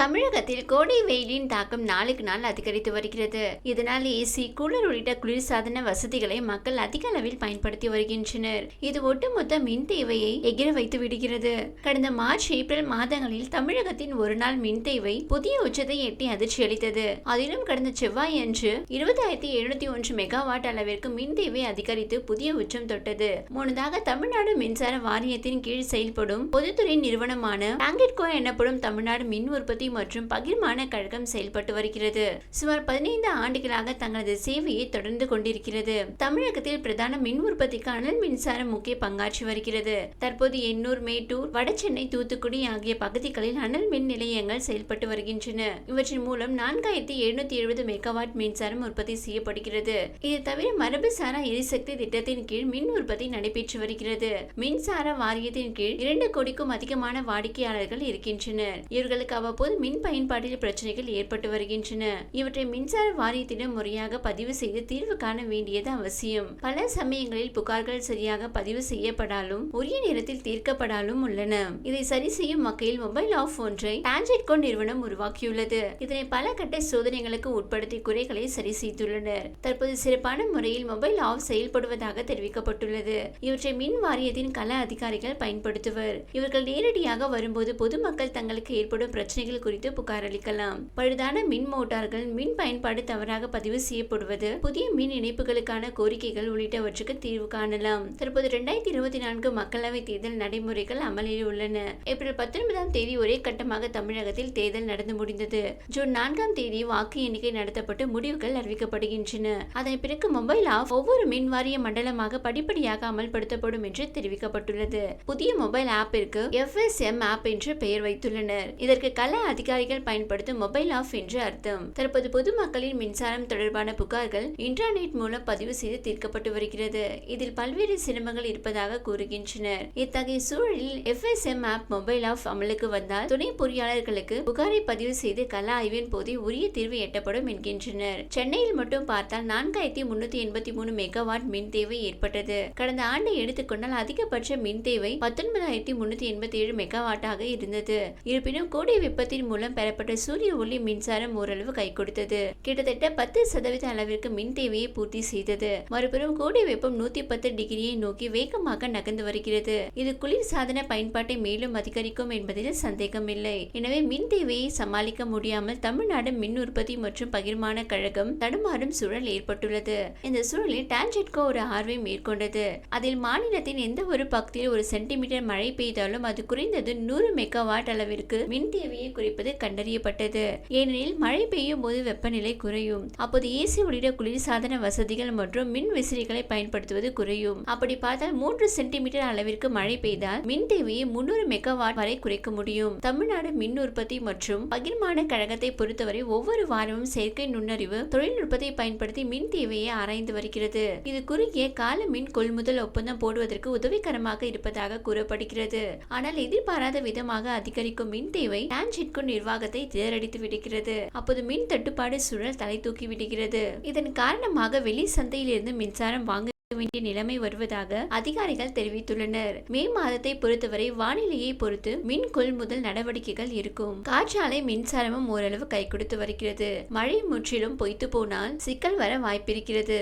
தமிழகத்தில் கோடை வெயிலின் தாக்கம் நாளுக்கு நாள் அதிகரித்து வருகிறது. இதனால் ஏசி கூலர் உள்ளிட்ட குளிர்சாதன வசதிகளை மக்கள் அதிக அளவில் பயன்படுத்தி வருகின்றனர். இது ஒட்டுமொத்த மின் தேவையை எகிர வைத்து விடுகிறது. கடந்த மார்ச் ஏப்ரல் மாதங்களில் தமிழகத்தின் ஒரு நாள் மின் தேவை புதிய உச்சத்தை எட்டி அதிர்ச்சி அளித்தது. அதிலும் கடந்த செவ்வாய் அன்று இருபதாயிரத்தி எழுநூத்தி ஒன்று மெகாவாட் அளவிற்கு மின் தேவை அதிகரித்து புதிய உச்சம் தொட்டது. முன்னதாக தமிழ்நாடு மின்சார வாரியத்தின் கீழ் செயல்படும் பொதுத்துறை நிறுவனமான டாங்கெட்கோ எனப்படும் தமிழ்நாடு மின் உற்பத்தி மற்றும் பகிர்மான கழகம் செயல்பட்டு வருகிறது. சுமார் பதினைந்து ஆண்டுகளாக தங்களது சேவையை தொடர்ந்து கொண்டிருக்கிறது. தமிழகத்தில் பிரதான மின் உற்பத்திக்கு அனல் மின்சாரம் முக்கிய பங்காற்றி வருகிறது. தற்போது எண்ணூர் மேட்டூர் வடசென்னை தூத்துக்குடி ஆகிய பகுதிகளில் அனல் மின் நிலையங்கள் செயல்பட்டு வருகின்றன. இவற்றின் மூலம் நான்காயிரத்தி எழுநூத்தி எழுபது மெகாவாட் மின்சாரம் உற்பத்தி செய்யப்படுகிறது. இது தவிர மரபுசாரா எரிசக்தி திட்டத்தின் கீழ் மின் உற்பத்தி நடைபெற்று வருகிறது. மின்சார வாரியத்தின் கீழ் இரண்டு கோடிக்கும் அதிகமான வாடிக்கையாளர்கள் இருக்கின்றனர். இவர்களுக்கு அவ்வப்போது மின் பயன்பாட்டில் பிரச்சனைகள் ஏற்பட்டு வருகின்றன. இவற்றை மின்சார வாரியத்திடம் முறையாக பதிவு செய்து தீர்வு காண வேண்டியது அவசியம். பல சமயங்களில் புகார்கள் சரியாக பதிவு செய்யப்படாலும் உரிய நேரத்தில் தீர்க்கப்படாலும் உள்ளன. இதை சரி செய்யும் வகையில் மொபைல் ஆஃப் ஒன்றை டான்ஜெட்கோ நிறுவனம் உருவாக்கியுள்ளது. இதனை பல கட்ட சோதனைகளுக்கு உட்படுத்தி குறைகளை சரி செய்துள்ளனர். தற்போது சிறப்பான முறையில் மொபைல் ஆஃப் செயல்படுவதாக தெரிவிக்கப்பட்டுள்ளது. இவற்றை மின் வாரியத்தின் கள அதிகாரிகள் பயன்படுத்துவர். இவர்கள் நேரடியாக வரும்போது பொதுமக்கள் தங்களுக்கு ஏற்படும் பிரச்சனைகள் குறித்து புகார் அளிக்கலாம். பழுதான மின் மோட்டார்கள் மின் பயன்பாடு தவறாக பதிவு செய்யப்படுவது புதிய மின் இணைப்புகளுக்கான கோரிக்கைகள் உள்ளிட்டவற்றுக்கு தீர்வு காணலாம். தற்போது இரண்டாயிரத்தி இருபத்தி நான்கு மக்களவை தேர்தல் நடைமுறைகள் அமலில் உள்ளன. ஏப்ரல் பத்தொன்பதாம் தேதி ஒரே கட்டமாக தமிழகத்தில் தேர்தல் நடந்து முடிந்தது. ஜூன் நான்காம் தேதி வாக்கு எண்ணிக்கை நடத்தப்பட்டு முடிவுகள் அறிவிக்கப்படுகின்றன. அதன் பிறகு மொபைல் ஆப் ஒவ்வொரு மின் வாரிய மண்டலமாக படிப்படியாக அமல்படுத்தப்படும் என்று தெரிவிக்கப்பட்டுள்ளது. புதிய மொபைல் ஆப்பிற்கு எஃப்எஸ்எம் ஆப் என்று பெயர் வைத்துள்ளனர். இதற்கு கல அதிகாரிகள் பயன்படுத்தும் மொபைல் ஆஃப் என்று அர்த்தம். தற்போது பொதுமக்களின் மின்சாரம் தொடர்பான புகார்கள் இன்டர்நெட் மூலம் பதிவு செய்து தீர்க்கப்பட்டு வருகிறது. இதில் பல்வேறு சிரமங்கள் இருப்பதாக கூறுகின்றனர். இத்தகைய சூழலில் எஃப்எஸ்எம் ஆப் மொபைல் ஆஃப் அமலுக்கு வந்தால் துணை பொறியாளர்களுக்கு புகாரை பதிவு செய்து கள ஆய்வின் போதே உரிய தீர்வு எட்டப்படும் என்கின்றனர். சென்னையில் மட்டும் பார்த்தால் நான்காயிரத்தி முன்னூத்தி எண்பத்தி மூணு மெகாவாட் மின் தேவை ஏற்பட்டது. கடந்த ஆண்டை எடுத்துக்கொண்டால் அதிகபட்ச மின் தேவை பத்தொன்பதாயிரத்தி முன்னூத்தி எண்பத்தி ஏழு மெகாவாட்டாக இருந்தது. இருப்பினும் கோடை வெப்பத்தின் மூலம் பெறப்பட்ட சூரிய ஒளி மின்சாரம் ஓரளவு கை கொடுத்தது கிட்டத்தட்ட பத்து சதவீத அளவிற்கு மின் தேவையை பூர்த்தி செய்தது. மறுபுறம் கோடை வெப்பம் நூத்தி பத்து டிகிரியை நோக்கி வேகமாக நகர்ந்து வருகிறது. இது குளிர் சாதன பயன்பாட்டை மேலும் அதிகரிக்கும் என்பதில் சந்தேகமில்லை. எனவே மின் தேவையை சமாளிக்க முடியாமல் தமிழ்நாடு மின் உற்பத்தி மற்றும் பகிர்மான கழகம் தடுமாறும் சூழல் ஏற்பட்டுள்ளது. இந்த சூழலில் டான்ஜெட்கோ ஒரு ஆர்வை மேற்கொண்டது. அதில் மாநிலத்தின் எந்த ஒரு பகுதியில் ஒரு சென்டிமீட்டர் மழை பெய்தாலும் அது குறைந்தது நூறு மெகாவாட் அளவிற்கு மின் தேவையை இருப்பது கண்டறியப்பட்டது. ஏனெனில் மழை பெய்யும் போது வெப்பநிலை குறையும். அப்போது ஏசி உள்ளிட்ட குளிர்சாதன வசதிகள் மற்றும் மின் விசிறிகளை பயன்படுத்துவது குறையும். அப்படி பார்த்தால் மூன்று சென்டிமீட்டர் அளவிற்கு மழை பெய்தால் மின் தேவையை முன்னூறு மெகாவாட் வரை குறைக்க முடியும். தமிழ்நாடு மின் உற்பத்தி மற்றும் பகிர்மான கழகத்தை பொறுத்தவரை ஒவ்வொரு வாரமும் செயற்கை நுண்ணறிவு தொழில்நுட்பத்தை பயன்படுத்தி மின் தேவையை ஆராய்ந்து வருகிறது. இது குறுகிய கால மின் கொள்முதல் ஒப்பந்தம் போடுவதற்கு உதவிகரமாக இருப்பதாக கூறப்படுகிறது. ஆனால் எதிர்பாராத விதமாக அதிகரிக்கும் மின் தேவை டான்ஜெட்கோ நிர்வாகத்தை தேரடித்து விடுகிறது. அப்போது மின் தட்டுப்பாடு சூழல் தலை தூக்கி விடுகிறது. இதன் காரணமாக வெளி சந்தையிலிருந்து மின்சாரம் வாங்க வேண்டிய நிலைமை வருவதாக அதிகாரிகள் தெரிவித்துள்ளனர். மே மாதத்தை பொறுத்தவரை வானிலையை பொறுத்து மின் கொள்முதல் நடவடிக்கைகள் இருக்கும். காற்றாலை மின்சாரமும் ஓரளவு கை கொடுத்து வருகிறது. மழை முற்றிலும் பொய்த்து போனால் சிக்கல் வர வாய்ப்பிருக்கிறது.